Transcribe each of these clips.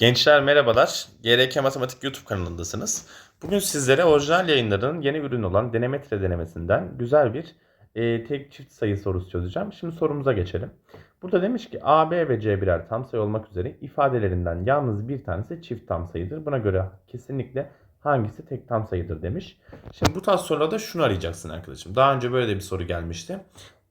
Gençler merhabalar. GRK Matematik YouTube kanalındasınız. Bugün sizlere orijinal yayınların yeni ürün olan denemetre denemesinden güzel bir e, tek çift sayı sorusu çözeceğim. Şimdi sorumuza geçelim. Burada demiş ki A, B ve C birer tam sayı olmak üzere ifadelerinden yalnız bir tanesi çift tam sayıdır. Buna göre kesinlikle hangisi tek tam sayıdır demiş. Şimdi bu tarz sorularda şunu arayacaksın arkadaşım. Daha önce böyle de bir soru gelmişti.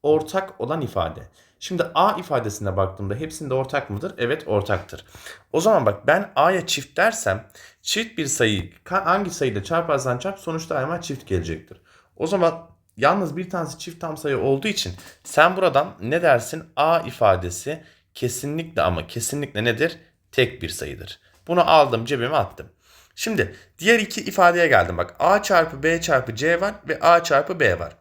Ortak olan ifade. Şimdi A ifadesine baktığımda hepsinde ortak mıdır? Evet ortaktır. O zaman bak ben A'ya çift dersem çift bir sayıyı hangi sayıyla çarparsan çarp sonuçta daima çift gelecektir. O zaman yalnız bir tanesi çift tam sayı olduğu için sen buradan ne dersin? A ifadesi kesinlikle ama kesinlikle nedir? Tek bir sayıdır. Bunu aldım cebime attım. Şimdi diğer iki ifadeye geldim. Bak A çarpı B çarpı C var ve A çarpı B var.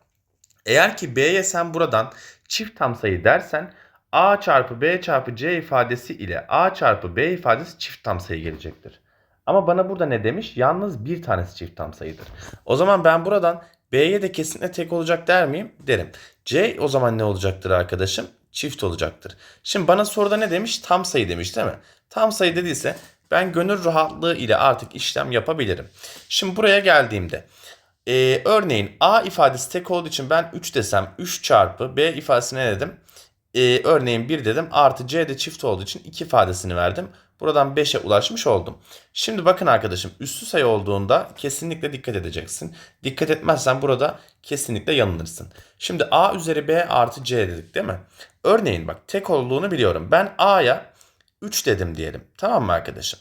Eğer ki B'ye sen buradan çift tam sayı dersen A çarpı B çarpı C ifadesi ile A çarpı B ifadesi çift tam sayı gelecektir. Ama bana burada ne demiş? Yalnız bir tanesi çift tam sayıdır. O zaman ben buradan B'ye de kesinlikle tek olacak der miyim? Derim. C o zaman ne olacaktır arkadaşım? Çift olacaktır. Şimdi bana soruda ne demiş? Tam sayı demiş değil mi? Tam sayı dediyse ben gönül rahatlığı ile artık işlem yapabilirim. Şimdi buraya geldiğimde ee, örneğin A ifadesi tek olduğu için ben 3 desem 3 çarpı B ifadesine ne dedim? Ee, örneğin 1 dedim artı C de çift olduğu için 2 ifadesini verdim. Buradan 5'e ulaşmış oldum. Şimdi bakın arkadaşım üstü sayı olduğunda kesinlikle dikkat edeceksin. Dikkat etmezsen burada kesinlikle yanılırsın. Şimdi A üzeri B artı C dedik değil mi? Örneğin bak tek olduğunu biliyorum. Ben A'ya 3 dedim diyelim. Tamam mı arkadaşım?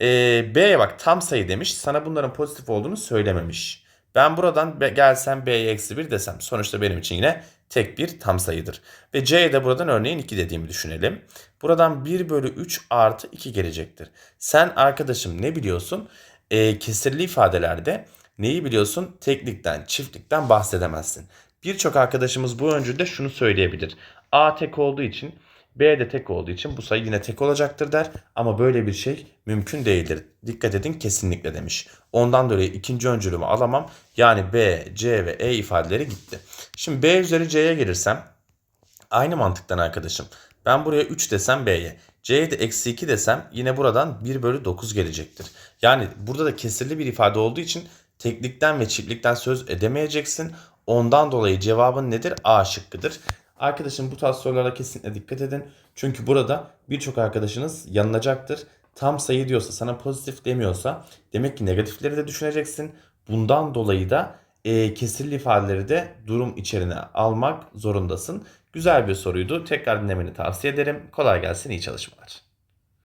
Ee, B'ye bak tam sayı demiş. Sana bunların pozitif olduğunu söylememiş. Ben buradan gelsem B'ye eksi 1 desem sonuçta benim için yine tek bir tam sayıdır. Ve C'ye de buradan örneğin 2 dediğimi düşünelim. Buradan 1 bölü 3 artı 2 gelecektir. Sen arkadaşım ne biliyorsun? Ee, kesirli ifadelerde neyi biliyorsun? Teklikten, çiftlikten bahsedemezsin. Birçok arkadaşımız bu öncülde şunu söyleyebilir. A tek olduğu için B de tek olduğu için bu sayı yine tek olacaktır der. Ama böyle bir şey mümkün değildir. Dikkat edin kesinlikle demiş. Ondan dolayı ikinci öncülümü alamam. Yani B, C ve E ifadeleri gitti. Şimdi B üzeri C'ye gelirsem aynı mantıktan arkadaşım. Ben buraya 3 desem B'ye. C'ye de eksi 2 desem yine buradan 1 bölü 9 gelecektir. Yani burada da kesirli bir ifade olduğu için teklikten ve çiftlikten söz edemeyeceksin. Ondan dolayı cevabın nedir? A şıkkıdır. Arkadaşım bu tarz sorulara kesinlikle dikkat edin. Çünkü burada birçok arkadaşınız yanılacaktır. Tam sayı diyorsa sana pozitif demiyorsa demek ki negatifleri de düşüneceksin. Bundan dolayı da e, kesirli ifadeleri de durum içerine almak zorundasın. Güzel bir soruydu. Tekrar dinlemeni tavsiye ederim. Kolay gelsin, iyi çalışmalar.